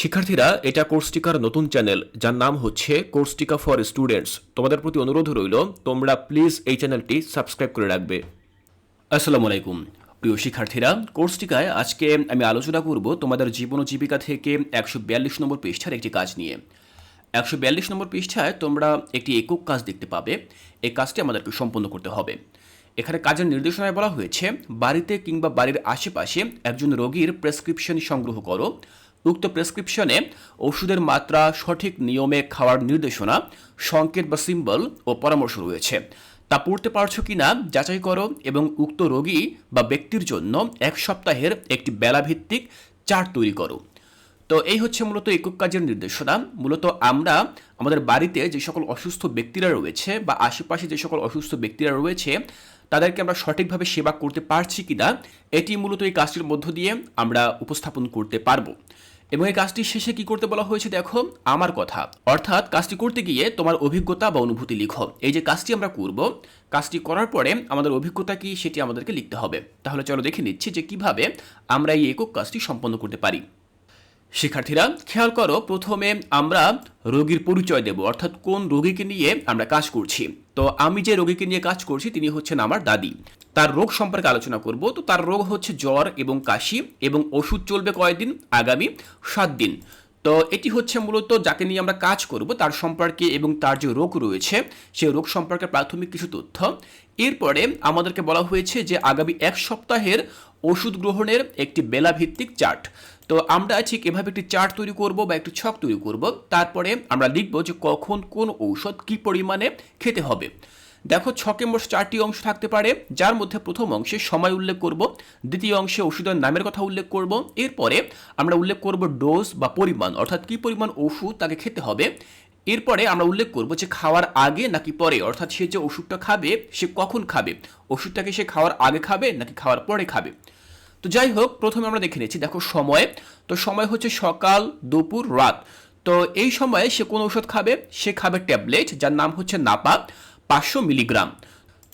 শিক্ষার্থীরা এটা কোর্সটিকার নতুন চ্যানেল যার নাম হচ্ছে কোর্সটিকা ফর স্টুডেন্টস তোমাদের প্রতি অনুরোধ রইল, তোমরা প্লিজ এই চ্যানেলটি সাবস্ক্রাইব করে রাখবে। আসসালামু আলাইকুম। প্রিয় শিক্ষার্থীরা কোর্সটিকায় আজকে আমি আলোচনা করব তোমাদের জীবন জীবিকা থেকে একশো বিয়াল্লিশ নম্বর পৃষ্ঠার একটি কাজ নিয়ে। একশো বিয়াল্লিশ নম্বর পৃষ্ঠায় তোমরা একটি একক কাজ দেখতে পাবে। এই কাজটি আমাদেরকে সম্পন্ন করতে হবে। এখানে কাজের নির্দেশনায় বলা হয়েছে, বাড়িতে কিংবা বাড়ির আশেপাশে একজন রোগীর প্রেসক্রিপশন সংগ্রহ করো। উক্ত প্রেসক্রিপশনে ওষুধের মাত্রা, সঠিক নিয়মে খাওয়ার নির্দেশনা, সংকেত বা সিম্বল ও পরামর্শ রয়েছে। তা পড়তে পারছ কি না যাচাই করো এবং উক্ত রোগী বা ব্যক্তির জন্য এক সপ্তাহের একটি বেলাভিত্তিক চার্ট তৈরি করো। তো এই হচ্ছে মূলত একক কাজের নির্দেশনা। মূলত আমরা আমাদের বাড়িতে যে সকল অসুস্থ ব্যক্তিরা রয়েছে বা আশেপাশে যে সকল অসুস্থ ব্যক্তিরা রয়েছে, তাদেরকে আমরা সঠিকভাবে সেবা করতে পারছি কিনা, এটি মূলত এই কাজটির মধ্য দিয়ে আমরা উপস্থাপন করতে পারব। এবং এই কাজটি শেষে কি করতে বলা হয়েছে দেখো, আমার কথা। অর্থাৎ কাজটি করতে গিয়ে তোমার অভিজ্ঞতা বা অনুভূতি লিখো। এই যে কাজটি আমরা করব, কাজটি করার পরে আমাদের অভিজ্ঞতা কি সেটি আমাদেরকে লিখতে হবে। তাহলে চলো দেখে নিচ্ছি যে কীভাবে আমরা এই একক কাজটি সম্পন্ন করতে পারি। শিক্ষার্থীরা, খেয়াল করো, প্রথমে আমরা রোগীর পরিচয় দেব, অর্থাৎ কোন রোগীকে নিয়ে আমরা কাজ করছি। তো আমি যে রোগীকে নিয়ে কাজ করছি, তিনি হচ্ছেন আমার দাদি। তার রোগ সম্পর্কে আলোচনা করব। তো তার রোগ হচ্ছে জ্বর এবং কাশি এবং ওষুধ চলবে কয়দিন? আগামী সাত দিন। তো এটি হচ্ছে মূলত যাকে নিয়ে আমরা কাজ করব, তার সম্পর্কে এবং তার যে রোগ রয়েছে সেই রোগ সম্পর্কে প্রাথমিক কিছু তথ্য। এরপরে আমাদেরকে বলা হয়েছে যে আগামী এক সপ্তাহের ওষুধ গ্রহণের একটি বেলাভিত্তিক চার্ট। তো আমরা ঠিক এভাবে একটি চার্ট তৈরি করব বা একটি ছক তৈরি করব। তারপরে আমরা লিখব যে কখন কোন ঔষধ কি পরিমাণে খেতে হবে। দেখো ছকে মোট চারটি অংশ থাকতে পারে, যার মধ্যে প্রথম অংশে সময় উল্লেখ করব, দ্বিতীয় অংশে ওষুধের নামের কথা উল্লেখ করব, এরপরে আমরা উল্লেখ করব ডোজ বা পরিমাণ, অর্থাৎ কি পরিমাণ ওষুধ তাকে খেতে হবে। এরপরে আমরা উল্লেখ করব যে খাওয়ার আগে নাকি পরে, অর্থাৎ সে যে ওষুধটা খাবে, সে কখন খাবে? ওষুধটাকে সে খাওয়ার আগে খাবে নাকি খাওয়ার পরে খাবে? তো যাই হোক, প্রথমে আমরা দেখে নিচ্ছি, দেখো সময়। তো সময় হচ্ছে সকাল, দুপুর, রাত। তো এই সময়ে সে কোন ওষুধ খাবে? সে খাবে ট্যাবলেট, যার নাম হচ্ছে নাপা পাঁচশো মিলিগ্রাম।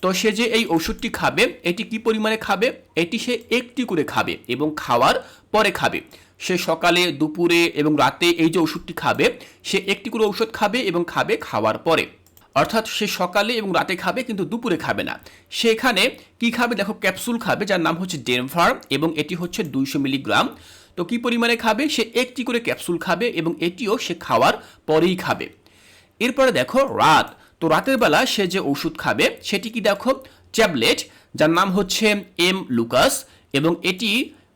তো সে যে এই ওষুধটি খাবে, এটি কি পরিমাণে খাবে? এটি সে একটি করে খাবে এবং খাওয়ার পরে খাবে। সে সকালে, দুপুরে এবং রাতে এই যে ওষুধটি খাবে, সে একটি করে ঔষধ খাবে এবং খাবে খাওয়ার পরে। অর্থাৎ সে সকালে এবং রাতে খাবে কিন্তু দুপুরে খাবে না। সেখানে কি খাবে? দেখো, ক্যাপসুল খাবে, যার নাম হচ্ছে ডেনভার এবং এটি হচ্ছে দুইশো মিলিগ্রাম। তো কি পরিমাণে খাবে? সে একটি করে ক্যাপসুল খাবে এবং এটিও সে খাওয়ার পরেই খাবে। এরপরে দেখো, রাত। তো রাতের বেলা সে যে ওষুধ খাবে, সেটি কি দেখো? ট্যাবলেট, যার নাম হচ্ছে এম লুকাস এবং এটি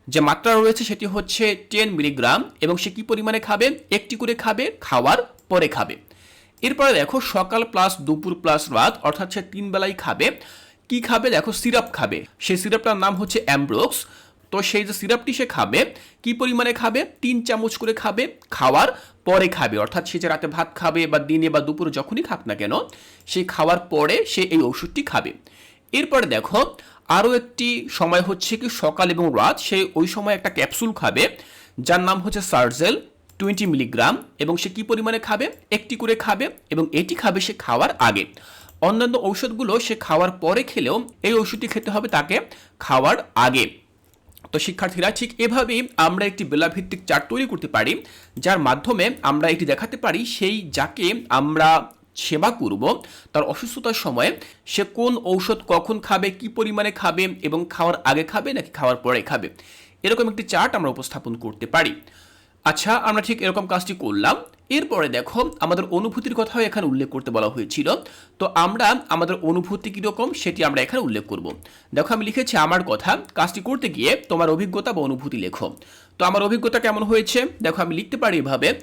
যে মাত্রা রয়েছে সেটি হচ্ছে টেন মিলিগ্রাম এবং সে কি পরিমাণে খাবে? একটি করে খাবে, খাওয়ার পরে খাবে। এরপরে দেখো, সকাল প্লাস দুপুর প্লাস রাত, অর্থাৎ সে তিন বেলাই খাবে। কি খাবে? দেখো, সিরাপ খাবে। সেই সিরাপটার নাম হচ্ছে অ্যামব্রোক্স। তো সেই যে সিরাপটি সে খাবে, কি পরিমাণে খাবে? তিন চামচ করে খাবে, খাওয়ার পরে খাবে। অর্থাৎ সে যে রাতে ভাত খাবে বা দিনে বা দুপুরে যখনই খাক না কেন, সে খাওয়ার পরে সে এই ওষুধটি খাবে। এরপরে দেখো, আরও একটি সময় হচ্ছে কি সকাল এবং রাত, সে ওই সময় একটা ক্যাপসুল খাবে, যার নাম হচ্ছে সার্জেল, টোয়েন্টি মিলিগ্রাম, এবং সে কি পরিমাণে খাবে? একটি করে খাবে, এবং এটি খাবে সে খাওয়ার আগে। অন্যান্য ঔষধগুলো সে খাওয়ার পরে খেলেও এই ওষুধটি খেতে হবে তাকে খাওয়ার আগে। তো শিক্ষার্থীরা ঠিক এভাবেই আমরা একটি বেলাভিত্তিক চার্ট তৈরি করতে পারি, যার মাধ্যমে আমরা এটি দেখাতে পারি সেই যাকে আমরা সেবা করব, তার অসুস্থতার সময় সে কোন ঔষধ কখন খাবে, কি পরিমাণে খাবে এবং খাওয়ার আগে খাবে নাকি খাওয়ার পরে খাবে। এরকম একটি চার্ট আমরা উপস্থাপন করতে পারি। আচ্ছা আমরা ঠিক এরকম কাজটি করলাম। এরপরে দেখো, আমাদের অনুভূতির কথাও এখানে উল্লেখ করতে বলা হয়েছিল। তো আমরা আমাদের অনুভূতি কীরকম সেটি আমরা এখানে উল্লেখ করব। দেখো, আমি লিখেছি, আমার কথা। কাজটি করতে গিয়ে তোমার অভিজ্ঞতা বা অনুভূতি লেখো। তো আমার অভিজ্ঞতা কেমন হয়েছে? দেখো, আমি লিখতে পারি এভাবে,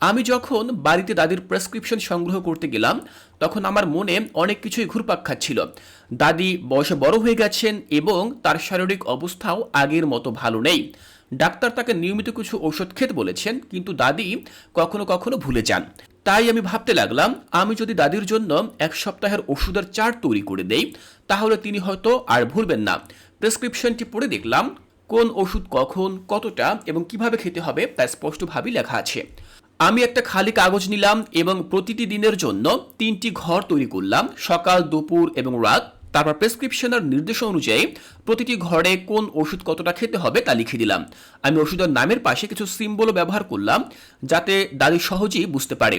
আমি যখন বাড়িতে দাদির প্রেসক্রিপশন সংগ্রহ করতে গেলাম, তখন আমার মনে অনেক কিছুই ঘুরপাক খাচ্ছিল। দাদি বয়সে বড় হয়ে গেছেন এবং তার শারীরিক অবস্থাও আগের মতো ভালো নেই। ডাক্তার তাকে নিয়মিত কিছু ওষুধ খেতে বলেছেন, কিন্তু দাদি কখনো কখনো ভুলে যান। তাই আমি ভাবতে লাগলাম, আমি যদি দাদির জন্য এক সপ্তাহের ওষুধের চার্ট তৈরি করে দেই, তাহলে তিনি হয়তো আর ভুলবেন না। প্রেসক্রিপশনটি পড়ে দেখলাম, কোন ওষুধ কখন, কতটা এবং কীভাবে খেতে হবে তা স্পষ্টভাবেই লেখা আছে। আমি একটা খালি কাগজ নিলাম এবং প্রতিটি দিনের জন্য তিনটি ঘর তৈরি করলাম, সকাল, দুপুর এবং রাত। তারপর প্রেসক্রিপশনের নির্দেশ অনুযায়ী প্রতিটি ঘরে কোন ওষুধ কতটা খেতে হবে তা লিখে দিলাম। আমি ওষুধের নামের পাশে কিছু সিম্বলও ব্যবহার করলাম যাতে দাদি সহজেই বুঝতে পারে।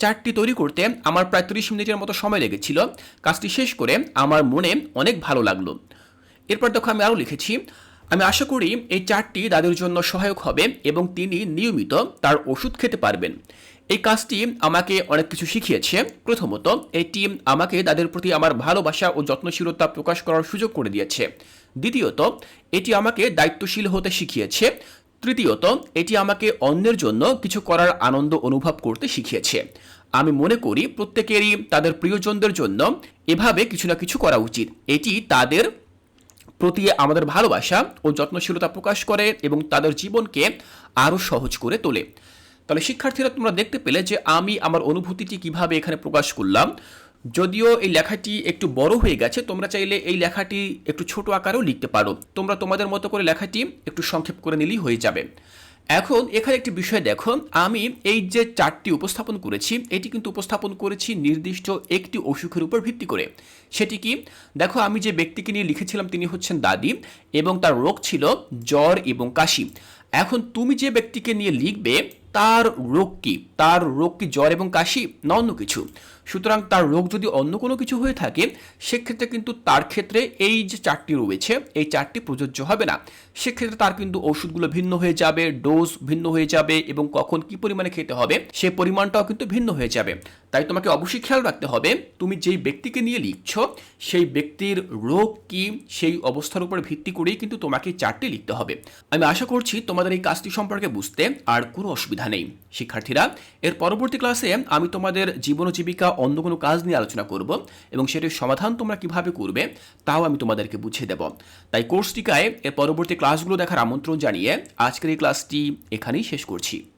চারটি তৈরি করতে আমার প্রায় তিরিশ মিনিটের মতো সময় লেগেছিল। কাজটি শেষ করে আমার মনে অনেক ভালো লাগল। এরপর দেখো আমি আরও লিখেছি, আমি আশা করি এই চারটি দাদুর জন্য সহায়ক হবে এবং তিনি নিয়মিত তার ওষুধ খেতে পারবেন। এই কাজটি আমাকে অনেক কিছু শিখিয়েছে। প্রথমত, এটি আমাকে তাদের প্রতি আমার ভালোবাসা ও যত্নশীলতা প্রকাশ করার সুযোগ করে দিয়েছে। দ্বিতীয়ত, এটি আমাকে দায়িত্বশীল হতে শিখিয়েছে। তৃতীয়ত, এটি আমাকে অন্যের জন্য কিছু করার আনন্দ অনুভব করতে শিখিয়েছে। আমি মনে করি প্রত্যেকেরই তাদের প্রিয়জনদের জন্য এভাবে কিছু না কিছু করা উচিত। এটি তাদের প্রতি আমাদের ভালোবাসা ও যত্নশীলতা প্রকাশ করে এবং তাদের জীবনকে আরও সহজ করে তোলে। তাহলে শিক্ষার্থীরা তোমরা দেখতে পেলে যে আমি আমার অনুভূতিটি কীভাবে এখানে প্রকাশ করলাম। যদিও এই লেখাটি একটু বড় হয়ে গেছে, তোমরা চাইলে এই লেখাটি একটু ছোট আকারেও লিখতে পারো। তোমরা তোমাদের মতো করে লেখাটি একটু সংক্ষেপ করে নিলেই হয়ে যাবে। এখন এখানে একটি বিষয় দেখো, আমি এই যে চারটি উপস্থাপন করেছি, এটি কিন্তু উপস্থাপন করেছি নির্দিষ্ট একটি অসুখের উপর ভিত্তি করে। সেটি কি? দেখো, আমি যে ব্যক্তিকে নিয়ে লিখেছিলাম তিনি হচ্ছেন দাদি এবং তার রোগ ছিল জ্বর এবং কাশি। এখন তুমি যে ব্যক্তিকে নিয়ে লিখবে তার রোগ কি? তার রোগ কি জ্বর এবং কাশি? না অন্য কিছু। সুতরাং তার রোগ যদি অন্য কোনো কিছু হয়ে থাকে, সেক্ষেত্রে কিন্তু তার ক্ষেত্রে এই যে চারটি রয়েছে, এই চারটি প্রযোজ্য হবে না। সেক্ষেত্রে তার কিন্তু ওষুধগুলো ভিন্ন হয়ে যাবে, ডোজ ভিন্ন হয়ে যাবে এবং কখন কি পরিমাণে খেতে হবে, সে পরিমাণটাও কিন্তু ভিন্ন হয়ে যাবে। তাই তোমাকে অবশ্যই খেয়াল রাখতে হবে, তুমি যেই ব্যক্তিকে নিয়ে লিখছ, সেই ব্যক্তির রোগ কি, সেই অবস্থার উপর ভিত্তি করেই কিন্তু তোমাকে চারটি লিখতে হবে। আমি আশা করছি তোমাদের এই কাজটি সম্পর্কে বুঝতে আর কোনো অসুবিধা নেই শিক্ষার্থীরা, এর পরবর্তী ক্লাসে আমি তোমাদের জীবন জীবিকা অন্য কোনো কাজ নিয়ে আলোচনা করব এবং সেটির সমাধান তোমরা কীভাবে করবে তাও আমি তোমাদেরকে বুঝিয়ে দেব। তাই কোর্সটিকায় এর পরবর্তী ক্লাসগুলো দেখার আমন্ত্রণ জানিয়ে আজকের এই ক্লাসটি এখানেই শেষ করছি।